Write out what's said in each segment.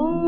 Oh.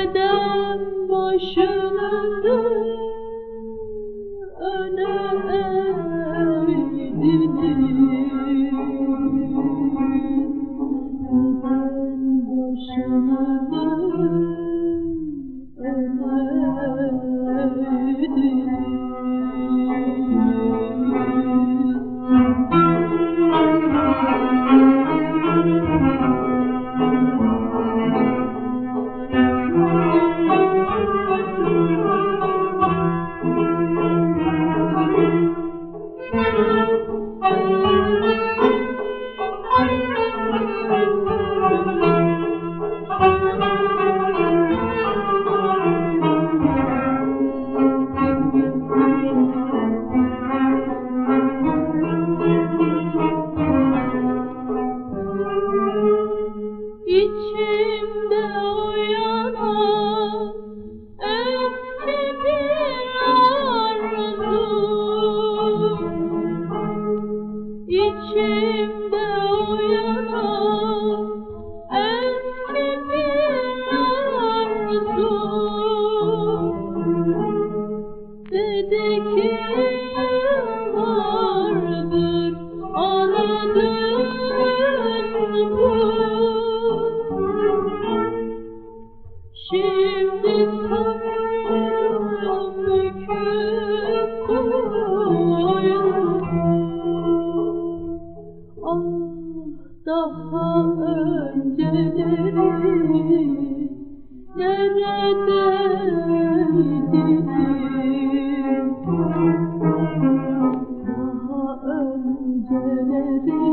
Neden başınızı öne eğdiniz? Neden başınızı 一曲 Şimdi sana büküp koyuldum Ah daha önceleri neredeydim Daha önceleri